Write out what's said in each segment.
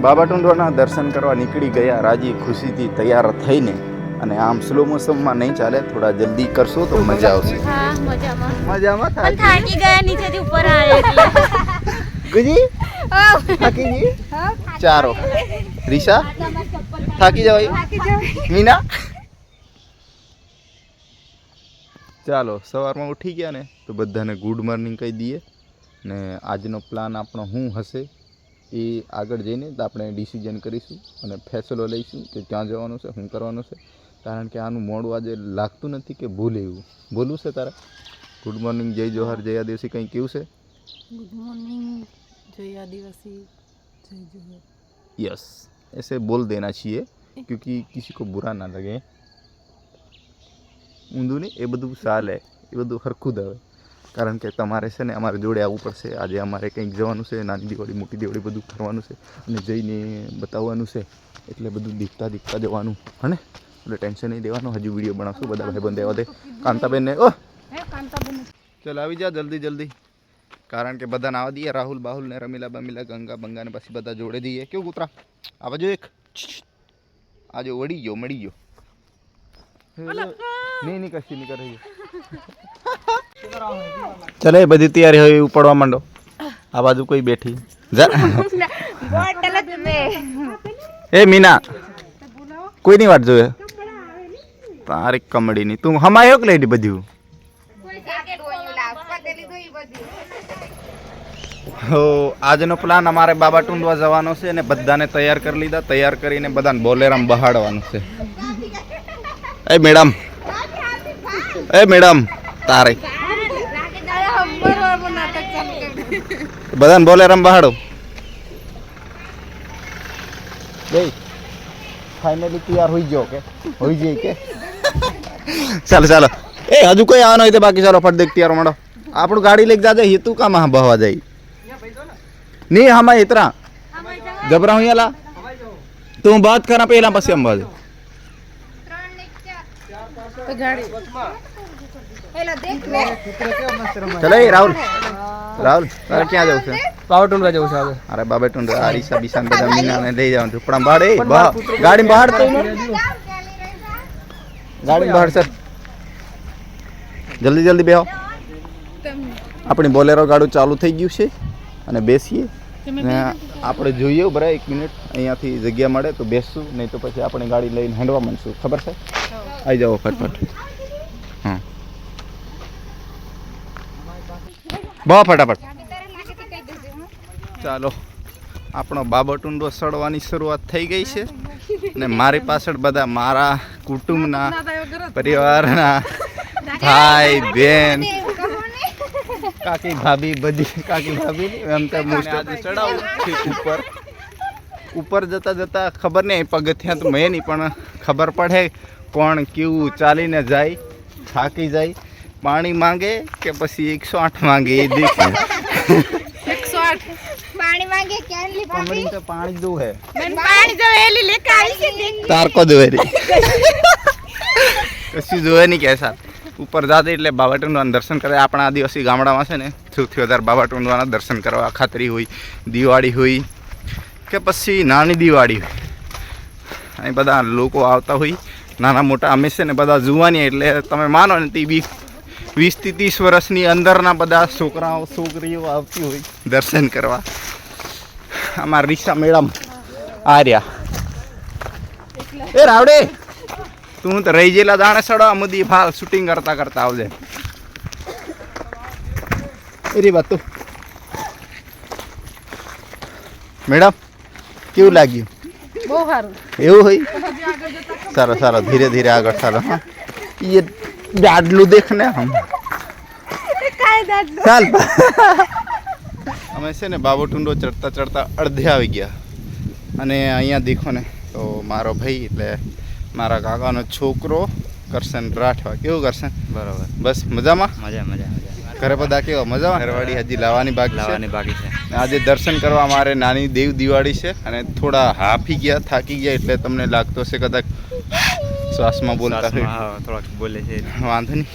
બાબા ટુંડોના દર્શન કરવા નીકળી ગયા. રાજી ખુશીથી તૈયાર થઈને અને આમ સ્લો મોસમમાં નહીં ચાલે થોડા જલ્દી કરશો તો મજા આવશે. મજામાં. મજામાં થાકી ગયા નીચેથી ઉપર આવ્યા ગુજી? થાકી ગઈ? ચારો રીશા? થાકી જવાય? મીના? ચાલો સવારમાં ઉઠી ગયા ને તો બધાને ગુડ મોર્નિંગ કહી દઈએ. ને આજનો પ્લાન આપણો શું હશે? એ આગળ જઈને તો આપણે ડિસિઝન કરીશું અને ફેસલો લઈશું કે ક્યાં જવાનું છે શું કરવાનું છે કારણ કે આનું મોડું આજે લાગતું નથી કે ભૂલે એવું બોલવું છે તારા ગુડ મોર્નિંગ જય જોહર જય આદિવાસી કંઈ કેવું છે गुड मॉर्निंग जय आदिवासी जय जोहर यस ऐसे बोल देना चाहिए क्योंकि किसी को बुरा ना लगे ઊંધું નહીં એ બધું ચાલે એ બધું હરખું જ આવે કારણ કે તમારે છે ને અમારે જોડે આવવું પડશે. આજે અમારે કંઈક જવાનું છે નાની દિવાળી મોટી દિવાળી બધું કરવાનું છે અને જઈને બતાવવાનું છે. એટલે બધું દીખતા દીખતા જવાનું. હને? એટલે ટેન્શન નહીં દેવાનું હજુ વીડિયો બનાવશું બધા ભાઈબંધ દેવા દે. કાંતાબેનને ઓ ચાલ આવી જા જલ્દી જલ્દી. કારણ કે બધાને આવવા દઈએ રાહુલ બાહુલ ને રમીલા બમીલા ગંગા બંગાને પછી બધા જોડે દઈએ કેવું કૂતરા? આવા જો એક. આજે વળી ગયો મળી ગયો. નહીં નહીં કશી નહીં કરે. ચાલે બધી તૈયારી હોય ઉપડવા માંડો. આ બાજુ કોઈ બેઠી. એ મીના કોઈની વાત જોવે? તારી કમડીની તું હમાયો કે લઈ બધું. હો આજનો પ્લાન અમારે બાબા ટુંડવા જવાનો છે અને બધાને તૈયાર કરી લીધા. તૈયાર કરીને બધાને બોલેરામ બહાડવાનું છે. એ મેડમ. એ મેડમ તારે. બધાને બોલે રમ બહાડો. ફાઇનલી તૈયાર હોઈ ગયો કે? હોઈ જઈ કે? ચાલો ચાલો. એ હજુ કોઈ આવવાનો હોય તો બાકી ચાલો ફટ દેખ તૈયાર મળો. આપણું ગાડી લઈ જાજે હેતુ કામ હા બહવા જાય. નહીં હમા ઇતરા જબરા હું યલા? તું બાત કરા પહેલા પછી અંબાજ ગાડી. ચલો એ રાહુલ. રાહુલ તારે ક્યાં જવું છે? પાવર ટૂલ જવું છે હવે. અરે બાબે ટુંડ આરીસા બિસાન બધા મીનાને લઈ જવાનું ઝૂંપડા બહાર એ ગાડી બહાર તો ગાડી બહાર સર જલ્દી જલ્દી બેહો. આપણી બોલેરો ગાડું ચાલુ થઈ ગયું છે અને બેસીએ. ને આપણે જોઈએ બરાબર એક મિનિટ. અહીંયાથી જગ્યા મળે તો બેસશું નહીં તો પછી આપણે ગાડી લઈને હેંડવા માંડશું. ખબર છે? આવી જાઓ ફટફટ. બહુ ફટાફટ. ચાલો આપણો બાબટુંડો સડવાની શરૂઆત થઈ ગઈ છે. ને મારી પાછળ બધા મારા કુટુંબના પરિવારના ભાઈ બેન કાકી ભાભી બધી કાકી ભાભી એમ તો મોસ્ટ આજે ચડાવું છું ઉપર. ઉપર જતા જતા ખબર નહીં પગથિયાં તો મેં નહીં પણ ખબર પડે કોણ કેવું ચાલીને જાય થાકી જાય. પાણી માંગે કે પછી એકસો આઠ માંગે એ દેખે પાણી માંગે ક્યાં લી કમળી તો પાણી દો હે. પાણી જો એલી લેકે આવી છે દેખ તારકો જોવે રે કશું જોવે નહીં કે સાહેબ. ઉપર જાતે એટલે બાબાટુંડવાના દર્શન કરે. આપણા આદિવાસી ગામડામાં છે ને સૌથી વધારે બાબાટુંડવાના દર્શન કરવા ખાતરી હોય દિવાળી હોય કે પછી નાની દિવાળી હોય. અહીં બધા લોકો આવતા હોય. નાના મોટા અમે છે ને બધા જુવાની એટલે તમે માનો ને તે બી વીસથી ત્રીસ વર્ષની અંદરના બધા છોકરાઓ છોકરીઓ આવતી હોય દર્શન કરવા. અમારા રીક્ષા મેડમ આર્યા એ રાવડે તું તો રહી ગયેલા દાણે સડવા મુદી ફાલ શૂટિંગ કરતા કરતા આવજે. એરી વાત તું મેડમ કેવું લાગ્યું? બહુ સારું. એવું હોય? સારો સારો ધીરે ધીરે આગળ ચાલો હા. એ દાડલું દેખ ને હમ ચાલ. અમે છે ને બાબોટુંડો ચડતા ચડતા અડધે આવી ગયા. અને અહીંયા દેખો ને તો મારો ભાઈ એટલે મારા કાકાનો છોકરો કરશન રાઠવા. કેવું કરશન? બરોબર. બસ મજામાં? મજા મજા મજા. ઘરે બધા કેવા? મજામાં? ઘરવાળી હજી લાવવાની બાકી છે. લાવવાની બાકી છે. આજે દર્શન કરવા મારે નાની દેવ દિવાળી છે અને થોડા હાફી ગયા થાકી ગયા એટલે તમને લાગતો હશે કદાચ શ્વાસમાં બોલતા થોડાક બોલે છે. વાંધો નહીં.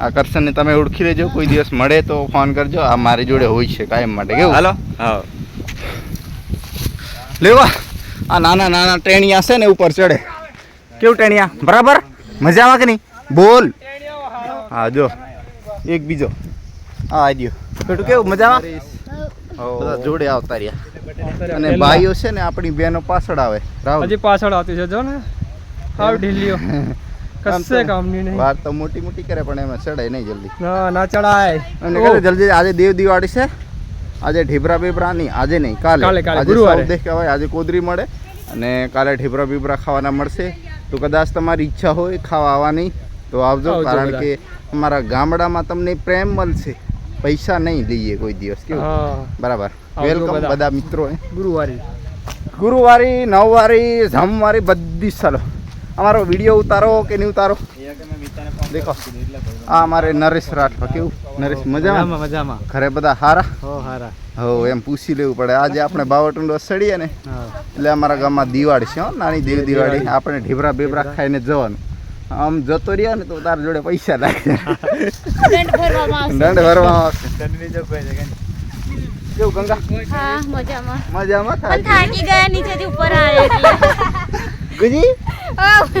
આકર્ષણને તમે ઓળખી લેજો. કોઈ દિવસ મળે તો ફોન કરજો. આ મારી જોડે હોય છે કાયમ માટે. કેવું? હાલો. હા. લેવા આ. નાના નાના ટેણિયા છે ને ઉપર ચડે. કેવું ટેણિયા? બરાબર? મજામાં કે નહીં? બોલ. હા જો. એક બીજો. હા આવી ગયો બેટું કેવું? મજામાં જોડે આવતા રહ્યા. અને ભાઈઓ છે ને આપણી બેનો પાછળ આવે. હજી પાછળ આવતી છે જો ને. આવ ઢીલીઓ. કશે કામની નહીં. વાત તો મોટી મોટી કરે પણ એમાં ચડાય નહીં જલ્દી. ના ના ચડાય. અને કહે જલ્દી આજે દેવ દિવાળી છે. આજે ઢીબરા બીબરા નહીં આજે નહીં કાલે. આજે ગુરુવારે. કહેવાય આજે કોદરી મળે અને કાલે ઢીબરા બીબરા ખાવાના મળશે. તો કદાચ તમારી ઈચ્છા હોય ખાવા આવવાની તો આવજો કારણ. કે અમારા ગામડામાં તમને પ્રેમ મળશે. પૈસા નહીં દઈએ કોઈ દિવસ કેવું? બરાબર. વેલકમ બધા. મિત્રો ગુરુવારી. ગુરુવારી નવવારી જમવારી બધી ચાલો અમારો વીડિયો ઉતારો કે નહીં ઉતારો? દેખો. આ અમારે નરેશ રાઠવા. કેવું? નરેશ મજામાં? મજામાં ઘરે બધા હારા? હો હારા. હો એમ પૂછી લેવું પડે. આજે આપણે બાવટુંડો સડીએ ને એટલે અમારા ગામમાં દિવાળી છે હો નાની દેવ દિવાળી. આપણે ઢીબરા બેબરા ખાઈને જવાનું. આમ જતો રહ્યા ને તો તાર જોડે પૈસા લાગે દંડ ભરવામાં આવશે. દંડ ભરવામાં આવશે. કેવું ગંગા? હા મજામાં. મજામાં? થાકી ગયા નીચેથી ઉપર આવે ગુજી?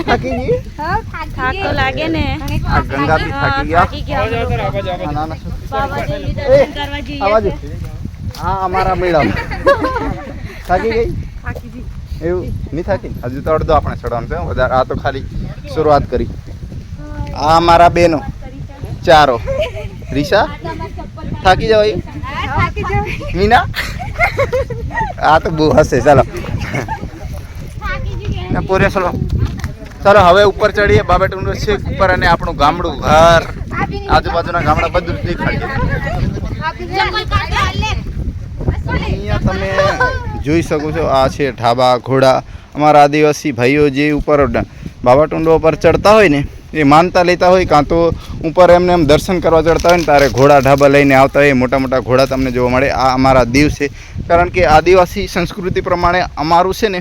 થાકી ગઈ થાક તો લાગે ને આ ગંગાથી હા, થાકી ગયા થાકી ગયા અમે લોકો. આ નાના છોકરા. બાબાજીની દર્શન કરવા જઈએ આવાજ છે. હા અમારા મેડમ થાકી ગઈ એવું નહીં થાકી હજુ તો અડધો આપણે ચડવાનું છે હો, વધારે આ તો ખાલી શરૂઆત કરી. આ અમારા બેનો. ચારો. રીશા? થાકી જવાય મીના? આ તો બહુ હશે ચાલો. ને પૂરે ચલો ચાલો, હવે ઉપર ચડીએ બાબેટુંડ છે ઉપર અને આપણું ગામડું ઘર. આજુબાજુના ગામડા બધું જ અહીંયા તમે જોઈ શકો છો, આ છે ઢાબા, ઘોડા. અમારા આદિવાસી ભાઈઓ જે ઉપર બાબાટુંડો ઉપર ચડતા હોય ને, એ માનતા લેતા હોય, કાં તો ઉપર એમને એમ દર્શન કરવા ચડતા હોય ને, તારે ઘોડા ઢાબા લઈને આવતા હોય મોટા મોટા ઘોડા તમને જોવા મળે. આ અમારા દીવ છે. કારણ કે આદિવાસી સંસ્કૃતિ પ્રમાણે અમારું છે ને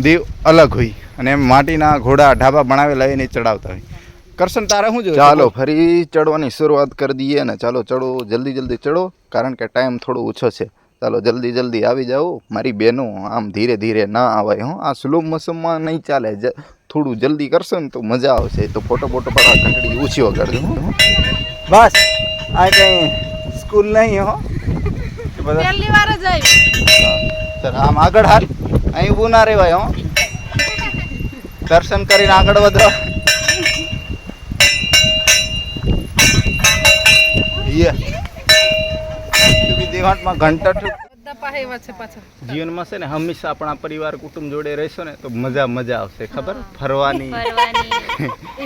દેવ અલગ હોય અને એમ માટીના ઘોડા ઢાબા બનાવેલા હોય ને એ ચડાવતા હોય. કરશન તારે શું જોઈએ? ચાલો ફરી ચડવાની શરૂઆત કરી દઈએ ને ચાલો ચડો જલ્દી જલ્દી ચડો કારણ કે ટાઈમ થોડો ઓછો છે. ચાલો જલ્દી જલ્દી આવી જાઓ. મારી બહેનો આમ ધીરે ધીરે ના આવાય હો. આ સ્લો મોસમમાં નહીં ચાલે. જ- થોડું જલ્દી કરશો ને તો મજા આવશે. તો ફોટો ફોટો પડા ઘંટડી ઓછી વગાડજો બસ આ કંઈ સ્કૂલ નહીં હો. પહેલી વાર જ આવી. ચાલ આમ આગળ હાલ. અહીં ઊભું ના રહેવાય હો. દર્શન કરીને આગળ વધો. ઘંટા પાછા. જીવનમાં છે ને હંમેશા આપણા પરિવાર કુટુંબ જોડે રહેશો ને તો મજા મજા આવશે ખબર? ફરવાની.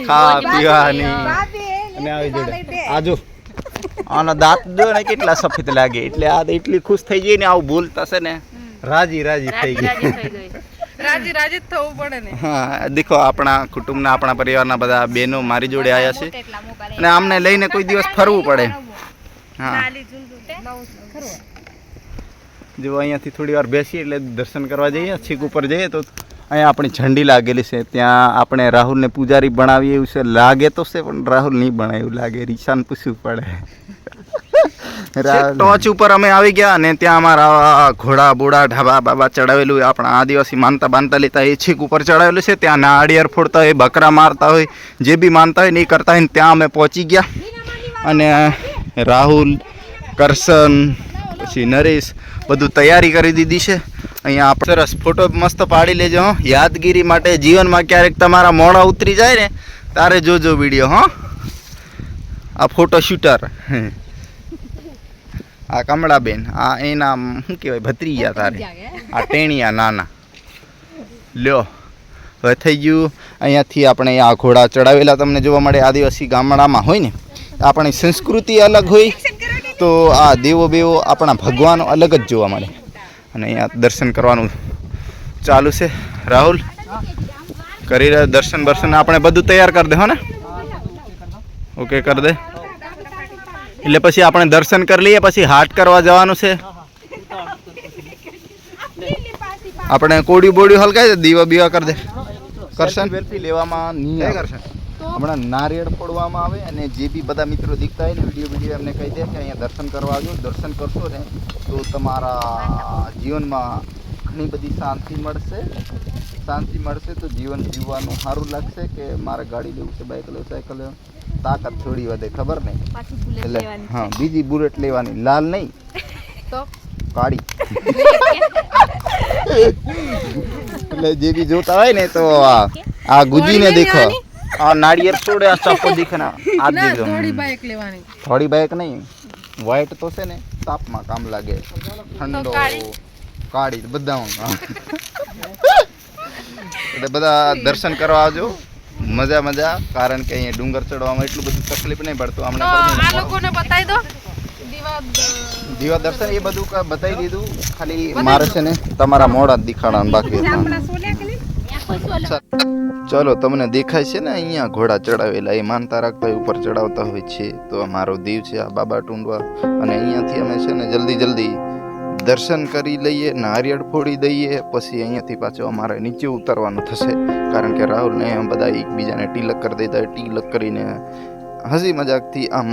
ખાવા પીવાની. અને આવી જોડે આજો આના દાંત દો ને કેટલા સફેદ લાગે. એટલે આ એટલી ખુશ થઈ જઈને ને આવું બોલતા છે ને. રાજી રાજી થઈ ગઈ. રાજી રાજી થવું પડે ને. હા દેખો આપણા કુટુંબના આપણા પરિવારના બધા બહેનો મારી જોડે આવ્યા છે. અને આમને લઈને કોઈ દિવસ ફરવું પડે. હા. જો અહીંયાથી થોડી વાર બેસીએ એટલે દર્શન કરવા જઈએ છીક ઉપર જઈએ તો અહીંયા આપણી ઝંડી લાગેલી છે. ત્યાં આપણે રાહુલને પૂજારી બનાવીએ એવું છે. લાગે તો છે પણ રાહુલ નહીં બનાવે એવું લાગે. રિશાન પૂછવું પડે. ટોચ ઉપર અમે આવી ગયા અને ત્યાં અમારા ઘોડા બોડા ઢાબા બાબા ચડાવેલું આપણા આદિવાસી માનતા બાંધતા લેતા એ છીક ઉપર ચડાવેલું છે. ત્યાં નાળિયેર ફોડતા હોય બકરા મારતા હોય જે બી માનતા હોય ને એ કરતા હોય ત્યાં અમે પહોંચી ગયા. અને રાહુલ કરશન પછી નરેશ બધું તૈયારી કરી દીધી છે. અહીંયા આપણે સરસ ફોટો મસ્ત પાડી લેજો હો. યાદગીરી માટે જીવનમાં ક્યારેક તમારા મોડા ઉતરી જાય ને તારે જોજો વીડિયો હો. આ ફોટો શૂટર. આ કમળાબેન આ એના શું કહેવાય ભત્રીજા તારે. આ ટેણિયા નાના. લ્યો હવે થઈ ગયું. અહીંયાથી આપણે આ ઘોડા ચડાવેલા તમને જોવા મળે આદિવાસી ગામડામાં હોય ને આપણી સંસ્કૃતિ અલગ હોય તો આ દેવો બેવો આપણા ભગવાનો અલગ જ જોવા મળે. અને અહીંયા દર્શન કરવાનું ચાલુ છે. રાહુલ કરી રહ્યા દર્શન બર્શન આપણે બધું તૈયાર કરી દે હો ને? ઓકે કરી દે. એટલે પછી આપણે દર્શન કરી લઈએ પછી હાટ કરવા જવાનું છે. આપણે કોડી બોડી હલકાય છે દીવા બીવા કરી દે. કરશન? સેલ્ફી લેવામાં નહીં કરશન? હમણાં નારિયેળ ફોડવામાં આવે અને જે બી બધા મિત્રો દીખતા હોય ને વીડિયો વીડિયો એમને કહી દે કે અહીંયા દર્શન કરવા આવ્યો દર્શન કરશો ને તો તમારા જીવનમાં ઘણી બધી શાંતિ મળશે. શાંતિ મળશે તો જીવન જીવવાનું સારું લાગશે કે મારે ગાડી લેવું છે બાઇક લેવું સાયકલ લેવું તાકાત થોડી વધે ખબર નહીં? પાછી બુલેટ એટલે લેવાની હા બીજી બુલેટ લેવાની. લાલ નહીં તો? કાળી. એટલે જે બી જોતા હોય ને તો આ આ ગુજીને થોડી દેખો. લેવાની? આ નાળિયેર છોડે આ ચપ્પો દેખે ને આ ના દીધો થોડી બાઈક લેવાની. થોડી બાઇક નહીં. વ્હાઈટ તો છે ને તાપમાં કામ લાગે. ઠંડો. કાળી? બધા એટલે બધા દર્શન કરવા આવજો. મજા મજા કારણ કે અહીંયા ડુંગર ચડવામાં એટલું બધું તકલીફ નહીં પડતું અમને આ લોકોને બતાવી દો. દીવા દર્શન એ બધું બતાવી દીધું. ખાલી મારે છે ને તમારા મોડા દેખાડવાનું બાકી ચલો તમને દેખાય છે ને અહીંયા ઘોડા ચડાવેલા એ માનતા રાખતા ઉપર ચડાવતા હોય છે. તો અમારો મારો દીવ છે આ બાબા ટુંડવા. અને અહીંયાથી અમે છે ને જલ્દી જલ્દી દર્શન કરી લઈએ નારિયેળ ફોડી દઈએ પછી અહીંયાથી પાછું અમારે નીચે ઉતરવાનું થશે. કારણ કે રાહુલ ને એમ બધા એકબીજાને ટીલક કરી દેતા હોય ટીલક કરીને હસી મજાકથી આમ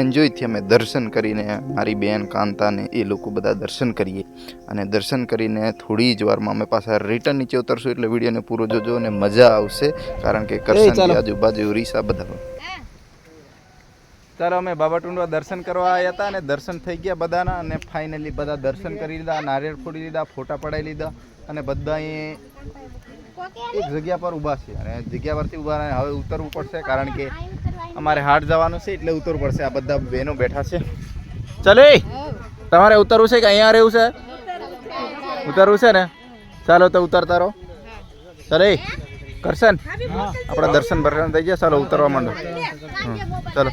એન્જોયથી અમે દર્શન કરીને મારી બેન કાંતાને એ લોકો બધા દર્શન કરીએ. અને દર્શન કરીને થોડી જ વારમાં અમે પાછા રિટર્ન નીચે ઉતરશું એટલે વિડીયોને પૂરો જોજો અને મજા આવશે. કારણ કે કરશન આજુબાજુ રીસા બધા ચાલો અમે બાબા ટુંડવા દર્શન કરવા આવ્યા હતા અને દર્શન થઈ ગયા બધાના અને ફાઇનલી બધા દર્શન કરી લીધા, નારિયેળ ફોડી લીધા, ફોટા પડાવી લીધા અને બધા એક જગ્યા પર ઊભા છે. અને જગ્યા પરથી ઊભા હવે ઉતરવું પડશે કારણ કે અમારે હાટ જવાનું છે એટલે ઉતરવું પડશે. આ બધા બહેનો બેઠા છે. ચાલો, તમારે ઉતરવું છે કે અહીંયા રહેવું છે? ઉતરવું છે ને? ચાલો તો ઉતરતા રહો. ચાલો. એ ને? આપણા દર્શન બર્શન થઈ ગયા ચાલો ઉતરવા માંડો. ચાલો.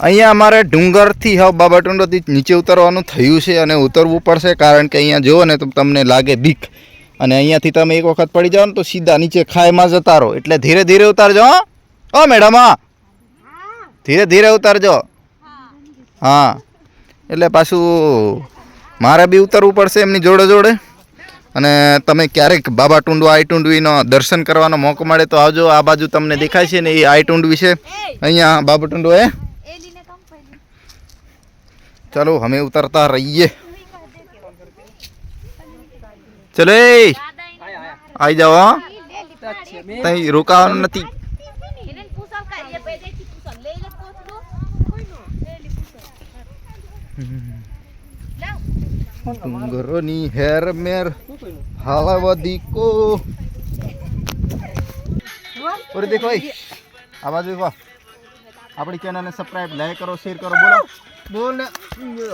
અહીંયા અમારે ડુંગરથી હવે બાબા ટુંડોથી નીચે ઉતરવાનું થયું છે અને ઉતરવું પડશે કારણ કે અહીંયા જુઓ ને તો તમને લાગે બીક. અને અહીંયાથી તમે એક વખત પડી જાઓ ને તો સીધા નીચે ખાઈમાં જતા રહો. એટલે ધીરે ધીરે ઉતારજો હો. ઓ મેડમ હા. ધીરે ધીરે ઉતારજો. હા. એટલે પાછું મારે બી ઉતરવું પડશે એમની જોડે જોડે. અને તમે ક્યારેક બાબા ટુંડુ, આઈ દર્શન કરવાનો મોકો મળે તો આવજો. આ બાજુ તમને દેખાય છે ને એ આઈ ટુંડવી છે. અહીંયા બાબા ટુંડુ એ ચલો, અમે ઉતરતા રહીએ. ચલો, એ. આવી જાઓ તઈ રોકાવાનું નથી. ડુંગરોની હેર મેર. હાલાવદી કો ઓરે દેખો ભાઈ આ બાજુ દેખો આપણી ચેનલને સબસ્ક્રાઇબ લાઈક કરો શેર કરો બોલો બોલ ને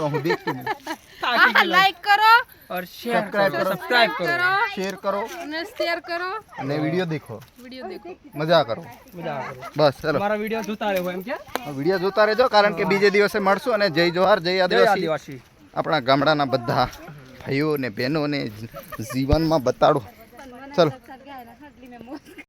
હું દેખતું નહીં લાઈક કરો और शेयर સબસ્ક્રાઇબ કરો सब्सक्राइब करो શેર કરો અને શેર કરો અને વિડીયો દેખો વિડીયો દેખો મજા કરો મજા આવે. બસ ચલો તમારા વિડીયો જોતા રહેવો એમ કે વિડીયો જોતા રહેજો કારણ કે બીજે દિવસે મળશું અને જય જોહાર જય જય આદિવાસી આદિવાસી આપણા ગામડાના બધા ભાઈઓ ને બહેનોને જીવનમાં બતાડો. ચલો.